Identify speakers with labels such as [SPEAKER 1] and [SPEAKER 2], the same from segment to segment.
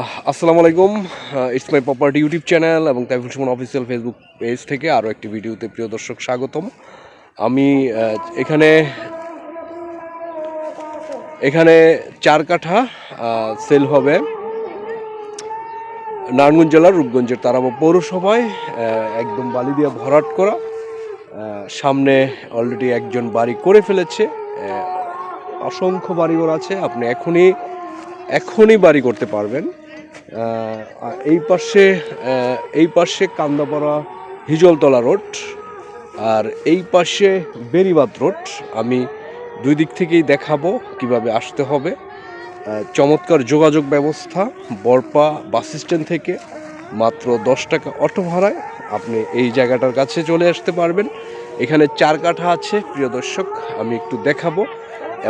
[SPEAKER 1] আসসালামু আলাইকুম। It's my property YouTube channel এবং Taiful Sumon official Facebook page থেকে আরও একটি ভিডিওতে প্রিয় দর্শক স্বাগতম। আমি এখানে এখানে চার কাঠা সেল হবে নারায়ণগঞ্জ জেলার রূপগঞ্জের তারাবা পৌরসভায় একদম বালি দিয়ে ভরাট করা। সামনে অলরেডি একজন বাড়ি করে ফেলেছে। অসংখ্য বাড়িঘর আছে। আপনি এখনই এখনই বাড়ি করতে পারবেন। এই পাশে এই পাশে কান্দাপাড়া হিজলতলা রোড, আর এই পাশে বেরিবাদ রোড। আমি দুই দিক থেকেই দেখাবো কীভাবে আসতে হবে। চমৎকার যোগাযোগ ব্যবস্থা, বরপা বাস স্ট্যান্ড থেকে মাত্র দশ টাকা অটো ভাড়ায় আপনি এই জায়গাটার কাছে চলে আসতে পারবেন। এখানে চার কাঠা আছে, প্রিয় দর্শক, আমি একটু দেখাবো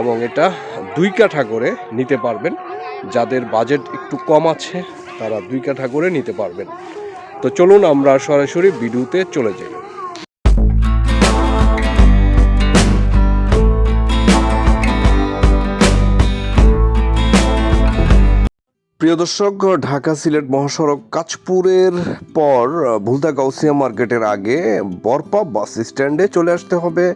[SPEAKER 1] এবং এটা দুই কাঠা করে নিতে পারবেন। যাদের বাজেট একটু কম আছে, তারা দুই কাঠা করে নিতে পারবেন। তো চলুন আমরা সরাসরি ভিডিওতে চলে যাই। প্রিয় দর্শক, ঢাকা সিলেট মহাসড়ক কাঁচপুরের পর ভুলতা গাউসিয়া মার্কেটের আগে বরপা বাস স্ট্যান্ডে চলে আসতে হবে।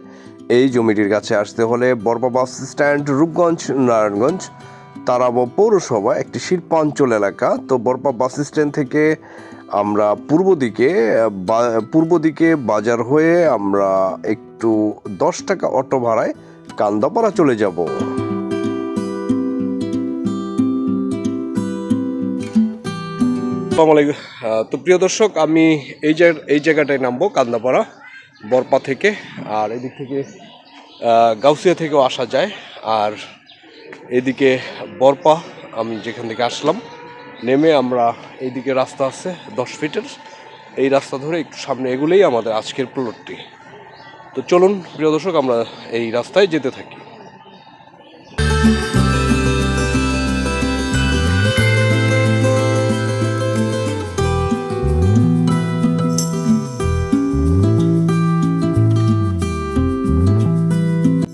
[SPEAKER 1] এই জমিটির কাছে আসতে হলে বরপা বাস স্ট্যান্ড, রূপগঞ্জ, নারায়ণগঞ্জ তারাব পৌরসভা একটি শিল্পাঞ্চল এলাকা। তো বরপা বাস স্ট্যান্ড থেকে আমরা পূর্ব দিকে পূর্ব দিকে বাজার হয়ে আমরা একটু দশ টাকা অটো ভাড়ায় কান্দাপাড়া চলে যাব। তো প্রিয় দর্শক, আমি এই এই জায়গাটায় নামবো, কান্দাপাড়া, বরপা থেকে। আর এদিক থেকে গাউসিয়া থেকেও আসা যায়। আর এদিকে বরপা, আমি যেখান থেকে আসলাম, নেমে আমরা এইদিকে রাস্তা আছে দশ ফিটের। এই রাস্তা ধরে একটু সামনে এগুলোই আমাদের আজকের প্লটটি। তো চলুন, প্রিয় দর্শক, আমরা এই রাস্তায় যেতে থাকি।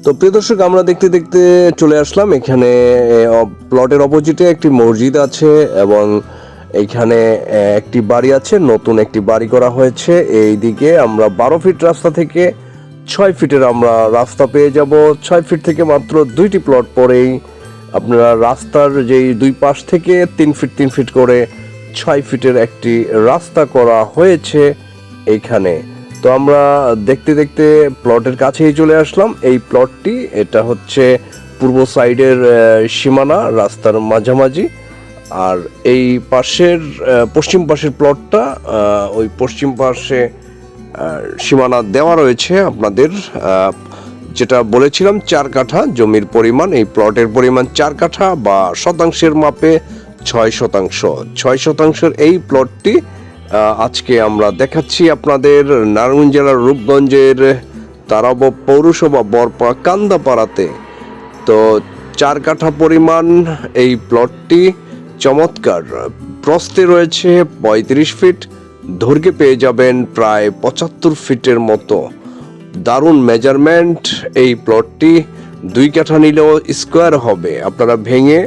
[SPEAKER 1] তো প্রিয় দর্শক আমরা দেখতে দেখতে চলে আসলাম। এখানে প্লটের অপোজিটে একটি মসজিদ আছে এবং এইখানে আহ, একটি বাড়ি আছে। নতুন একটি বাড়ি করা হয়েছে। এই দিকে আমরা বারো ফিট রাস্তা থেকে ছয় ফিটের আমরা রাস্তা পেয়ে যাব। ছয় ফিট থেকে মাত্র দুইটি প্লট পরেই আপনারা রাস্তার যেই দুই পাশ থেকে তিন ফিট তিন ফিট করে ছয় ফিটের একটি রাস্তা করা হয়েছে এইখানে তো আমরা দেখতে দেখতে প্লটের কাছেই চলে আসলাম। এই প্লটটি, এটা হচ্ছে পূর্ব সাইডের সীমানা, রাস্তার মাঝামাঝি। আর এই পাশের পশ্চিম পাশের প্লটটা ওই পশ্চিম পাশে সীমানা দেওয়া রয়েছে আপনাদের। যেটা বলেছিলাম, চার কাঠা জমির পরিমাণ। এই প্লটের পরিমাণ চার কাঠা বা শতাংশের মাপে ছয় শতাংশ। ছয় শতাংশের এই প্লটটি আজকে আমরা দেখাচ্ছি আপনাদের নারায়ণগঞ্জ জেলার রূপগঞ্জের তারাব পৌরসভা বরপা কান্দাপাড়াতে। তো চার কাঠা পরিমাণ এই প্লটটি চমৎকার। প্রস্তে রয়েছে পঁয়ত্রিশ ফিট, দৈর্ঘ্যে পেয়ে যাবেন প্রায় পঁচাত্তর ফিটের মতো। দারুণ মেজারমেন্ট এই প্লটটি দুই কাঠা নিলেও স্কোয়ার হবে। আপনারা ভেঙে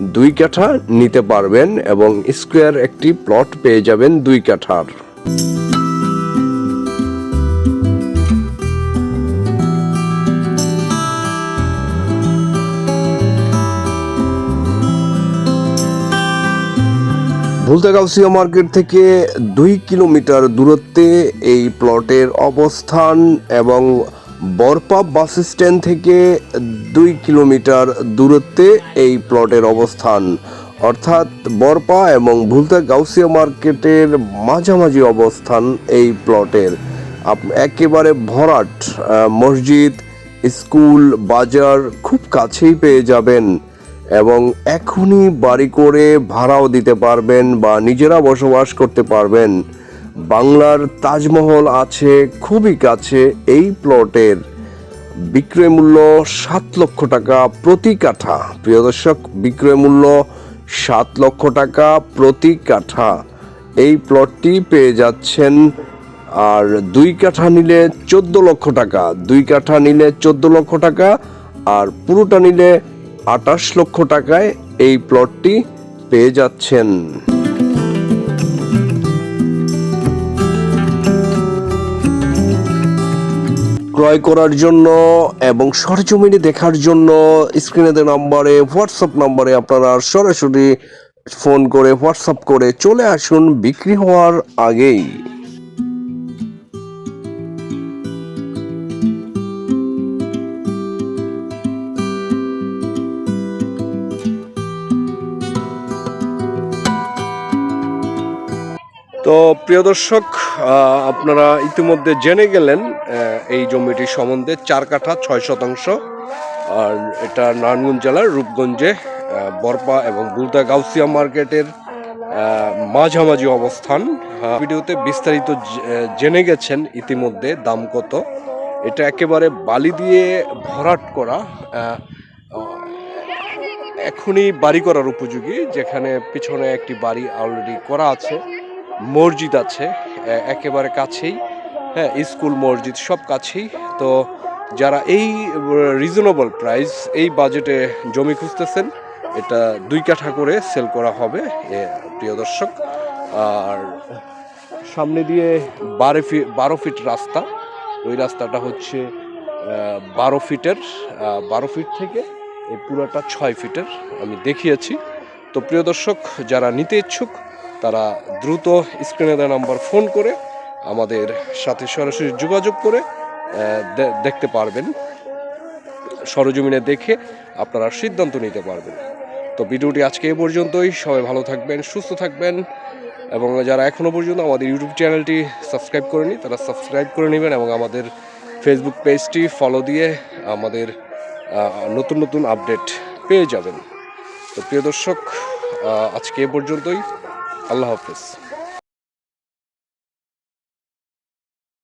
[SPEAKER 1] দুই কাঠা নিতে পারবেন এবং স্কোয়ার একটি প্লট পেয়ে যাবেন দুই কাঠার। ভুলতাগাউসিয়া মার্কেট থেকে দুই কিলোমিটার দূরত্বে এই প্লটের অবস্থান এবং বরপা বাস স্ট্যান্ড থেকে দুই কিলোমিটার দূরত্বে এই প্লটের অবস্থান। অর্থাৎ বরপা এবং ভুলতা গাউসিয়া মার্কেটের মাঝামাঝি অবস্থান এই প্লটের। একেবারে ভরাট মসজিদ, স্কুল, বাজার খুব কাছেই পেয়ে যাবেন এবং এখনই বাড়ি করে ভাড়াও দিতে পারবেন বা নিজেরা বসবাস করতে পারবেন। বাংলার তাজমহল আছে খুবই কাছে। এই প্লটের বিক্রয় মূল্য সাত লক্ষ টাকা প্রতি কাঠা। প্রিয় দর্শক, বিক্রয় মূল্য সাত লক্ষ টাকা প্রতি কাঠা। এই প্লটটি পেয়ে যাচ্ছেন, আর দুই কাঠা নিলে চোদ্দ লক্ষ টাকা, দুই কাঠা নিলে চোদ্দ লক্ষ টাকা, আর পুরোটা নিলে আটাশ লক্ষ টাকায় এই প্লটটি পেয়ে যাচ্ছেন। ক্রয় করার জন্য এবং সরজমিনে দেখার জন্য স্ক্রিনে দেওয়া নম্বরে হোয়াটসঅ্যাপ নম্বরে আপনারা সরাসরি ফোন করে হোয়াটসঅ্যাপ করে চলে আসুন বিক্রি হওয়ার আগেই। তো প্রিয় দর্শক আপনারা ইতিমধ্যে জেনে গেলেন এই জমিটি সম্বন্ধে চার কাঠা ছয় শতাংশ, আর এটা নারায়ণগঞ্জ জেলার রূপগঞ্জে বরপা এবং বুলদা গাউসিয়া মার্কেটের মাঝামাঝি অবস্থান। ভিডিওতে বিস্তারিত জেনে গেছেন ইতিমধ্যে দাম কত। এটা একেবারে বালি দিয়ে ভরাট করা এখনই বাড়ি করার উপযোগী, যেখানে পিছনে একটি বাড়ি অলরেডি করা আছে। মসজিদ আছে একেবারে কাছেই। হ্যাঁ স্কুল, মসজিদ, সব কাছেই। তো যারা এই রিজনেবল প্রাইস এই বাজেটে জমি খুঁজতেছেন, এটা দুই কাঠা করে সেল করা হবে প্রিয় দর্শক। আর সামনে দিয়ে বারো ফিট বারো ফিট রাস্তা। ওই রাস্তাটা হচ্ছে বারো ফিটের বারো ফিট থেকে এই পুরোটা ছয় ফিটের, আমি দেখিয়েছি। তো প্রিয় দর্শক, যারা নিতে ইচ্ছুক তারা দ্রুত স্ক্রিনে দেওয়া নাম্বার ফোন করে আমাদের সাথে সরাসরি যোগাযোগ করে দেখতে পারবেন। সরজমিনে দেখে আপনারা সিদ্ধান্ত নিতে পারবেন। তো ভিডিওটি আজকে এ পর্যন্তই। সবাই ভালো থাকবেন, সুস্থ থাকবেন এবং যারা এখনও পর্যন্ত আমাদের ইউটিউব চ্যানেলটি সাবস্ক্রাইব করেনি, তারা সাবস্ক্রাইব করে নেবেন এবং আমাদের ফেসবুক পেজটি ফলো দিয়ে আমাদের নতুন নতুন আপডেট পেয়ে যাবেন। তো প্রিয় দর্শক আজকে এ পর্যন্তই। আল্লাহ হাফেজ